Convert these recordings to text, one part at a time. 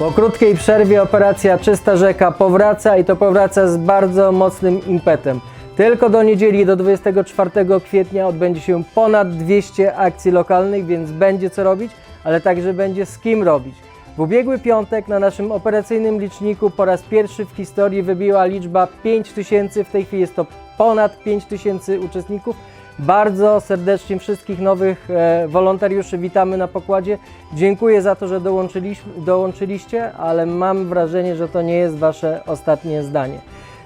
Po krótkiej przerwie operacja Czysta Rzeka powraca i to powraca z bardzo mocnym impetem. Tylko do niedzieli, do 24 kwietnia odbędzie się ponad 200 akcji lokalnych, więc będzie co robić, ale także będzie z kim robić. W ubiegły piątek na naszym operacyjnym liczniku po raz pierwszy w historii wybiła liczba 5000, w tej chwili jest to ponad 5000 uczestników. Bardzo serdecznie wszystkich nowych e, wolontariuszy witamy na pokładzie. Dziękuję za to, że dołączyliście, ale mam wrażenie, że to nie jest Wasze ostatnie zdanie.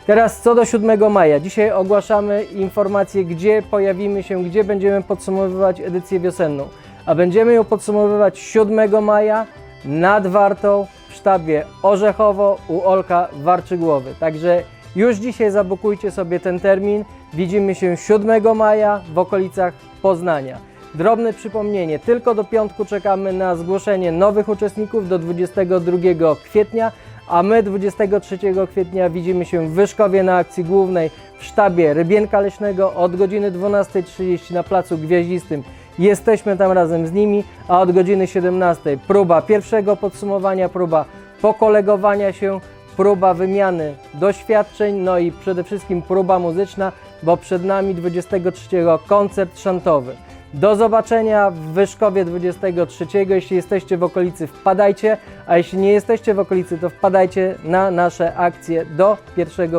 Teraz co do 7 maja. Dzisiaj ogłaszamy informację, gdzie pojawimy się, gdzie będziemy podsumowywać edycję wiosenną. A będziemy ją podsumowywać 7 maja nad Wartą w sztabie Orzechowo u Olka Warczygłowy. Także już dzisiaj zabukujcie sobie ten termin. Widzimy się 7 maja w okolicach Poznania. Drobne przypomnienie, tylko do piątku czekamy na zgłoszenie nowych uczestników do 22 kwietnia, a my 23 kwietnia widzimy się w Wyszkowie na akcji głównej w sztabie Rybienka Leśnego od godziny 12.30 na Placu Gwiaździstym. Jesteśmy tam razem z nimi, a od godziny 17 próba pierwszego podsumowania, próba pokolegowania się, próba wymiany doświadczeń, no i przede wszystkim próba muzyczna, bo przed nami 23 koncert szantowy. Do zobaczenia w Wyszkowie 23. Jeśli jesteście w okolicy, wpadajcie, a jeśli nie jesteście w okolicy, to wpadajcie na nasze akcje do 1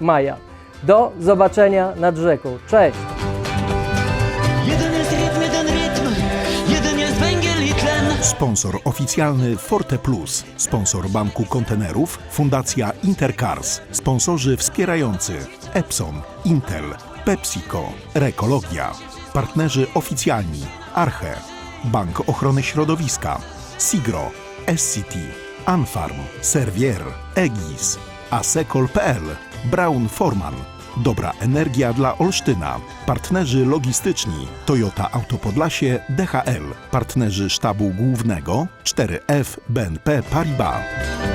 maja. Do zobaczenia nad rzeką. Cześć! Sponsor oficjalny Forte Plus, sponsor Banku Kontenerów, Fundacja Intercars, sponsorzy wspierający Epson, Intel, PepsiCo, Rekologia, partnerzy oficjalni Arche, Bank Ochrony Środowiska, Sigro, SCT, Anfarm, Servier, Egis, Asecol.pl, Braun Forman, Dobra energia dla Olsztyna. Partnerzy logistyczni Toyota Autopodlasie DHL. Partnerzy sztabu głównego 4F BNP Paribas.